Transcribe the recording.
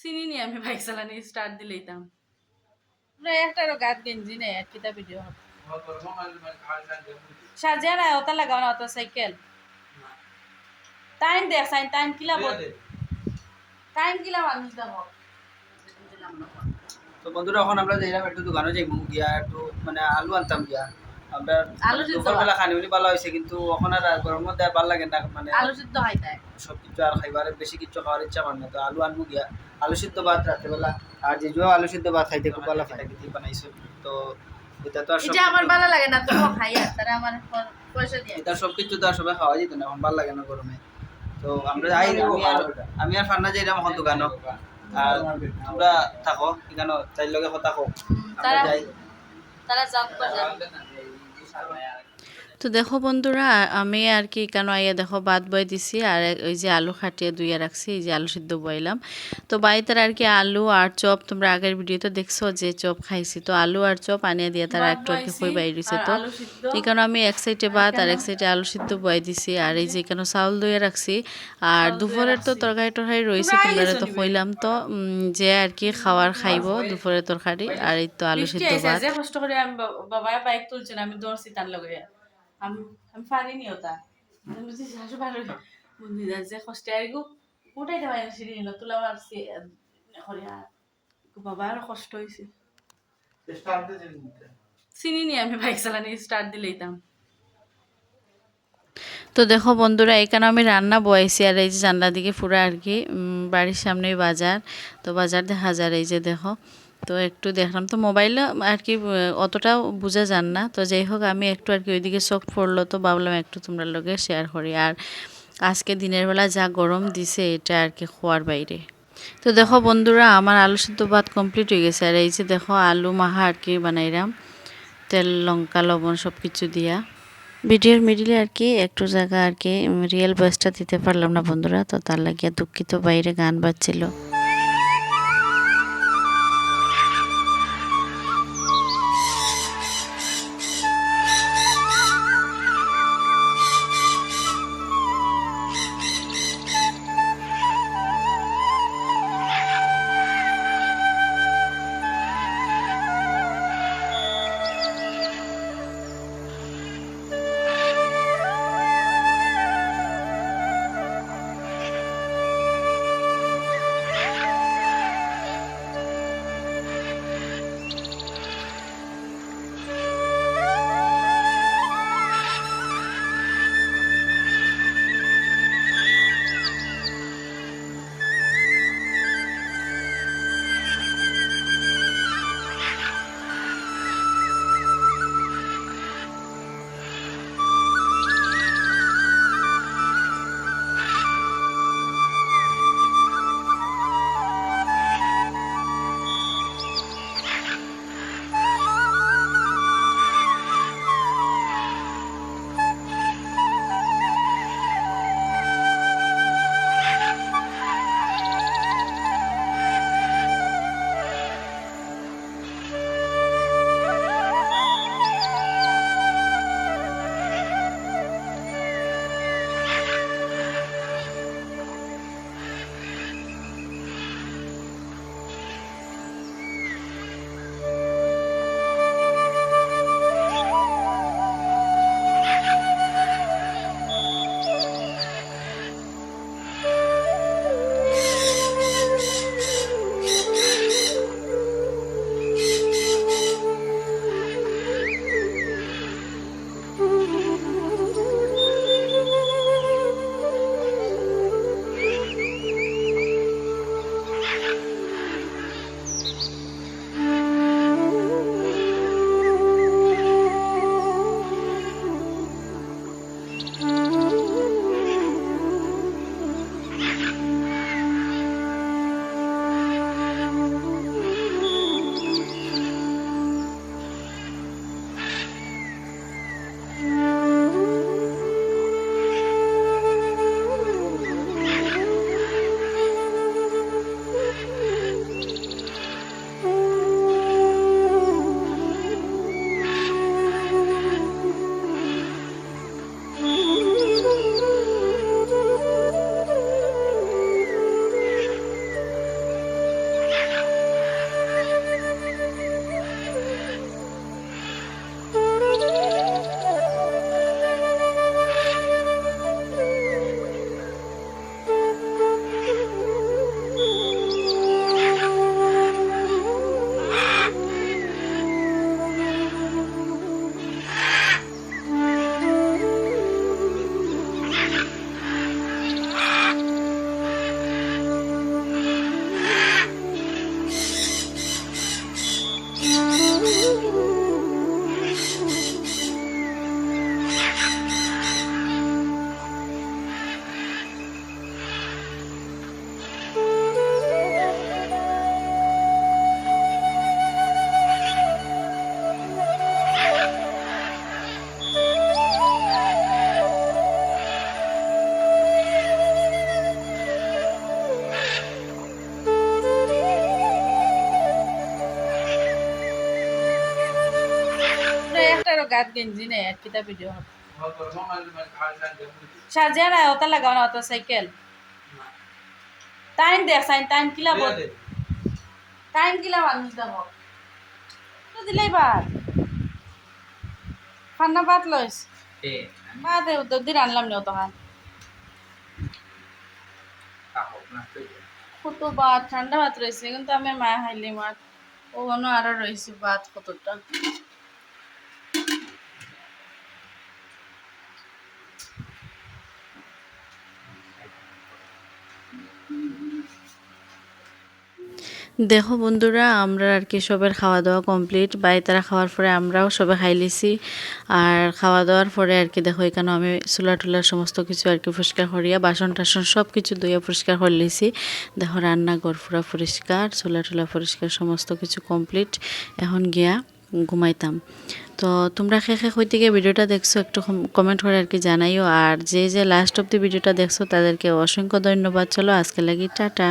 চিনি নি আমি বাইক চালানি স্টার্ট দিলেইতাম প্রায় একটা গাত গেঞ্জি নেই আর কিতা ভিডিও হবে সাজিয়া নাই ওটা লাগাও না ওটা সাইকেল টাইম দেখ সাইন টাইম কিলা বল টাইম কিলা মানুষ দেখো তো বন্ধুরা এখন আমরা যাইলাম একটু দোকানে যাইব গিয়া একটু মানে আলু আনতাম গিয়া। দুপুরবেলা খানি উনি ভালো হয়েছে কিন্তু এখন আর গরম মধ্যে আর ভালো লাগে না মানে আলু সিদ্ধ হয় তাই। সব কিছু আর খাইবার বেশি কিছু খাওয়ার ইচ্ছা করে না। তো আলু আনব গিয়া। আলু সিদ্ধ ভাত রাত্রেবেলা। আর যে আলু সিদ্ধ ভাত খাইতে খুব ভালো খাই কি বানাইছো? তো এটা তো আর সব এটা আমার কিছু- ভালো লাগে না তুমি খাই আর তারা আমার প- পয়সা দিয়ে। এটা সব কিছু তো আর সবাই খাওয়া যেত না এখন ভালো লাগে না গরমে। তো আমরা যাই আমি আর ফান্না যাইলাম এখন দোকানও আর তোমরা থাকো এখানে চাই লগে কথা কো আমরা তারা যাই তারা জব করে তো দেখো বন্ধুরা আমি আর কি কেন আইয়া দেখো ভাত বই দিছি আর ওই যে আলু খাটিয়ে দুইয়া রাখছি এই যে আলু সিদ্ধ বইলাম। তো বাড়িতে আর কি আলু আর চপ তোমরা আগের ভিডিওতে দেখছ যে চপ খাইছি। তো আলু আর চপ আনিয়ে দিয়ে তারা একটু আর কি খুঁই বাইর দিছে তো। এখানে আমি এক সাইডে ভাত আর এক সাইডে আলু সিদ্ধ বই দিছি আর এই যে এখানে চাউল দইয়ে রাখছি। আর দুপুরের তো তরকারি টরকারি রয়েছে তোমরা তো কইলাম তো যে আর কি খাওয়ার খাইবো দুপুরের তরকারি আর এই তো আলু সিদ্ধ ভাত। কষ্ট করে আমি বাবা বাইক তুলছেন আমি দৌড়ছি তার লগে। আমি আমি পারিনি ওটা। আমি বুঝছি শাশু পারো বন্ধুরা যে কষ্টে আর গো। ওটাই দেওয়া সিঁড়ি নিল তোলা আর বাবা আর কষ্ট হয়েছে চিনি নি আমি বাইক চালানি স্টার্ট দিলেইতাম তো দেখো বন্ধুরা এখানে আমি রান্না বয়েছি আর এই যে জানলা দিকে পুরো আর কি উম, বাড়ির সামনেই বাজার। তো বাজার দেখা যায় এই যে দেখো। তো একটু দেখলাম। তো মোবাইলে আর কি আহ, অতটাও বোঝা যান না। তো যাই হোক আমি একটু আর কি ওইদিকে চোখ পড়ল তো ভাবলাম একটু তোমরা লোকে শেয়ার করি। আর আজকে দিনের বেলা যা গরম দিছে এটা আর কি খোয়ার বাইরে। তো দেখো বন্ধুরা আমার আলু সিদ্ধ ভাত কমপ্লিট হয়ে গেছে। আর এই যে দেখো আলু মাহা আর কি বানাইলাম তেল লঙ্কা লবণ সব কিছু দিয়া। ভিডিওর মিডিলে আর কি একটু জায়গা আর কি রিয়েল ভয়েসটা দিতে পারলাম না বন্ধুরা। তো তার লাগিয়ে দুঃখিত বাইরে গান বাজছিল। গেঞ্জি নেই আর কিতা ভিডিও সাজিয়া নাই ওটা লাগাও না ওটা সাইকেল টাইম দেখ সাইন টাইম কিলা বল টাইম কিলা মানুষ দেখো তো দিলেই বাদ ঠান্ডা ভাত লইস ভাত দিন আনলাম নি তখন কত ভাত ঠান্ডা ভাত রয়েছে কিন্তু আমি মা খাইলি মার ও আরও রয়েছে ভাত কতটা দেখো বন্ধুরা, আমরা আর কি সবের খাওয়া দাওয়া কমপ্লিট বাই তারা খাওয়ার পরে আমরাও সবে খাই লিছি আর খাওয়া দাওয়ার পরে আর কি দেখো এখানে আমি চুলা টুলার সমস্ত কিছু আর কি পরিষ্কার করিয়া, বাসন টাসন সব কিছু ধুয়ে পরিষ্কার করে লিছি দেখো, রান্নাঘর পুরা পরিষ্কার, চুলা টুলা পরিষ্কার, সমস্ত কিছু কমপ্লিট এখন গিয়া ঘুমাইতাম। তো তোমরা খে খে হইতে গিয়ে ভিডিওটা দেখছ একটু কমেন্ট করে আর কি জানাইও। আর যে যে লাস্ট অব দি ভিডিওটা দেখছ, তাদেরকে অসংখ্য ধন্যবাদ। চলো, আজকে লাগি, টাটা।